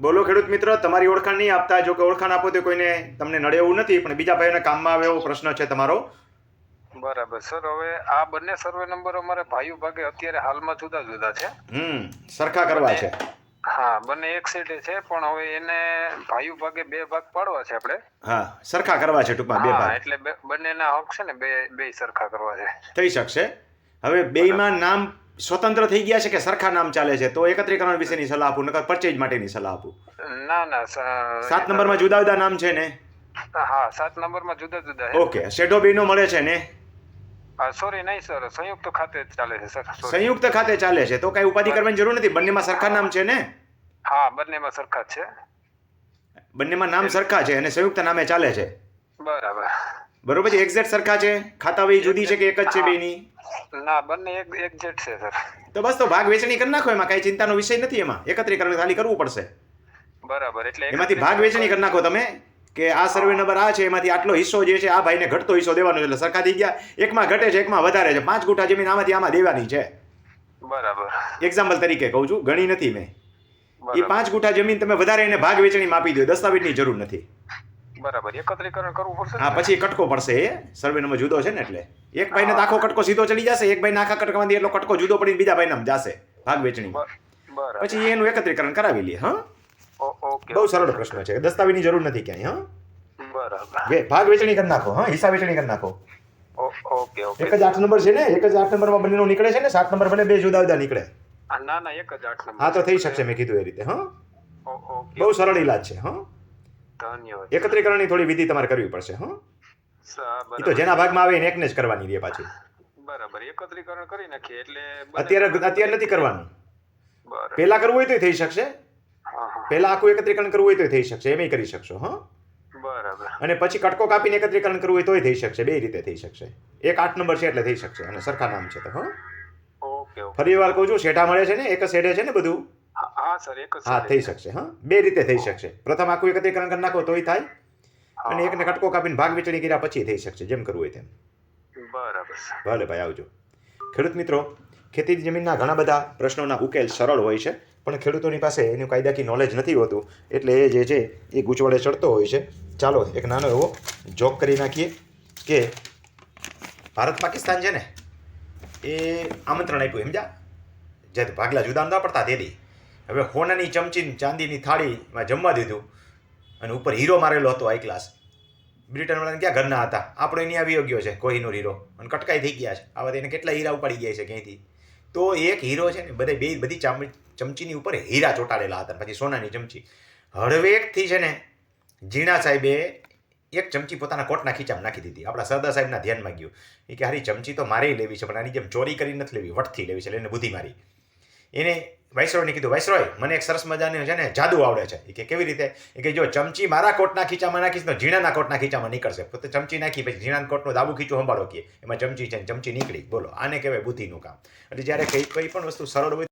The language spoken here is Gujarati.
બોલો ખેડૂત મિત્ર તમારી ઓળખાણ નહીં આપતા જો કે ઓળખાણ આપો તો કોઈને તમને નડે એવું નથી પણ બીજા ભાઈઓને કામમાં આવે એવો પ્રશ્ન છે તમારો. બરાબર. સર હવે આ બંને સર્વે નંબર અમારે ભાઈઓ ભાગે અત્યારે હાલમાં જુદા જુદા છે. હમ સરખા કરવા છે. હા બંને એક સાઈડે છે પણ હવે એને ભાઈઓ ભાગે બે ભાગ પાડવા છે આપણે. હા સરખા કરવા છે ટૂંકમાં બે ભાગ. એટલે બે- બંનેના હક છે ને બે બે સરખા કરવા છે. થઈ શકશે. હવે બેયમાં નામ સ્વતંત્ર થઈ ગયા છે કે સરખા નામ ચાલે છે? તો એકત્રીકરણ વિશેની સલાહ આપું નકર પરચેજ માટેની સલાહ આપું. ના ના સાત નંબરમાં જુદા જુદા નામ છે ને? હા સાત નંબરમાં જુદા જુદા છે. ઓકે શેઢો બીનો મળે છે ને? સોરી નહીં સર સંયુક્ત ખાતે ચાલે છે સર સંયુક્ત ખાતે ચાલે છે તો કઈ ઉપાધિ કરવાની જરૂર નથી? બંનેમાં સરખા નામ છે ને? હા બંનેમાં સરખા છે. બંનેમાં નામ સરખા છે અને સંયુક્ત નામે ચાલે છે? બરાબર. બરોબર છે એક્ઝેક્ટ સરખા છે? ખાતા વહી જુદી છે કે એક જ છે બેની? ના બંને એક એક્ઝેક્ટ છે સર. તો બસ તો ભાગ વેચણી કરી નાખો એમાં કઈ ચિંતાનો વિષય નથી એમાં. એકત્રીકરણ ખાલી કરવું પડશે. બરાબર એટલે એમાંથી ભાગ વેચણી કરી નાખો તમે કે આ સર્વે નંબર આ છે એમાંથી આટલો હિસ્સો જે છે આ ભાઈને ઘટતો હિસ્સો દેવાનો એટલે સરખા થઈ ગયા. એકમાં ઘટે છે એકમાં વધારે છે. પાંચ ગુઠા જમીન આમાંથી આમાં દેવાની છે. બરાબર. એક્ઝામ્પલ તરીકે કહું છું ઘણી નથી મેં. એ પાંચ ગુઠા જમીન તમે વધારે એને ભાગ વેચણીમાં આપી દો દસ્તાવેજની જરૂર નથી. બરાબર. એકત્રીકરણ કરવું પડશે હા પછી કટકો પડશે એ. સર્વે નંબર જુદો છે ને એટલે. એક ભાઈને આખો કટકો સીધો ચડી જશે એક ભાઈને આખા કટકામાંથી એટલો કટકો જુદો પડીને બીજા ભાઈને જશે ભાગ વેચણી. પછી એનું એકત્રીકરણ કરાવી લઈએ હા? ઓકે. બહુ સરળ પ્રશ્ન છે. દસ્તાવેજની જરૂર નથી ક્યાંય હા? બરાબર. ભાગ વેચણી કરી નાખો હા? હિસાબ વેચણી કરી નાખો. Okay okay. એક જ આઠ નંબર છે ને? એક જ આઠ નંબરમાં બંનેનો નીકળે છે ને? સાત નંબર ભલે બે જુદા જુદા નીકળે. ના ના એક જ આઠ નંબર હા તો થઈ શકશે મેં કીધું એ રીતે હા? બહુ સરળ ઈલાજ છે હા? ધન્યવાદ. એકત્રીકરણની થોડી વિધિ તમારે કરવી પડશે હા? એ તો જેના ભાગમાં આવે એને એકને જ કરવાની રહે પાછી. બરાબર એકત્રીકરણ કરી નાખીએ એટલે અત્યારે અત્યારે નથી કરવાનું. પેલા પહેલા કરવું હોય તો થઈ શકશે. પહેલા આખું એકત્રીકરણ કરવું હોય તો થઈ શકશે એમ કરી શકશો હા? બરાબર. અને પછી કટકો કાપીને એકત્રીકરણ કરવું હોય તોય થઈ શકશે બે રીતે થઈ શકશે. એક આઠ નંબર છે એટલે થઈ શકશે અને સરખા નામ છે તો હા? ઓકે ફરી વાર કહું છું શેઠા મળે છે ને એક શેઠે છે ને બધું? હા હા સર એક જ હા થઈ શકશે હા? બે રીતે થઈ શકશે. પ્રથમ આખું એકત્રીકરણ કરી નાખો તોય થાય. અને એકને કટકો કાપીને ભાગ વેચણી કર્યા પછી થઈ શકશે જેમ કરવું હોય તેમ. બરાબર ભલે ભાઈ આવજો. ખેડૂત મિત્રો ખેતી જમીનના ઘણા બધા પ્રશ્નોના ઉકેલ સરળ હોય છે પણ ખેડૂતોની પાસે એનું કાયદાકીય નોલેજ નથી હોતું. એટલે એ જે છે એ ગૂંચવડે ચડતો હોય છે. ચાલો એક નાનો એવો જોક કરી નાખીએ કે ભારત પાકિસ્તાન છે ને એ આમંત્રણ આપ્યું સમજા જે ભાગલા જુદા ન પડતા તેથી હવે હોનાની ચમચી ચાંદીની થાળીમાં જમવા દીધું અને ઉપર હીરો મારેલો હતો આઈ ક્લાસ બ્રિટનવાળાને ક્યાં ઘરના હતા? આપણો એની આવી ગયો છે કોહિનૂર હીરો. અને કટકાઈ થઈ ગયા છે. આવા એને કેટલા હીરા ઉપાડી ગયા છે ક્યાંયથી? તો એક હીરો છે ને, બધે બે બધી ચામ, ચમચીની ઉપર હીરા ચોંટાડેલા હતા. પછી સોનાની ચમચી. હળવેકથી છે ને, ઝીણા સાહેબે એક ચમચી પોતાના કોટના ખીચામાં નાખી દીધી. આપણા સરદાર સાહેબના ધ્યાનમાં ગયું. એ કે, હારી ચમચી તો મારે લેવી છે, પણ આની જેમ ચોરી કરી નથી લેવી, વટથી લેવી છે, એટલે એને બુદ્ધિ મારી. એને વાઇસરોયને કીધું, વાઇસરોય, મને એક સરસ મજાની છે ને જાદુ આવડે છે. કે, કેવી રીતે? કે, જો ચમચી મારા કોટના ખીચામાં નાખીશ તો ઝીણાના કોટના ખીચામાં નીકળશે. પોતે ચમચી નાખી, પછી ઝીણાના કોટનું દાબુ ખીચું સંભાળો કે, એમાં ચમચી છે ચમચી નીકળી. બોલો, આને કહેવાય બુદ્ધિનું કામ. એટલે જ્યારે કંઈ કંઈ પણ વસ્તુ સરળ હોય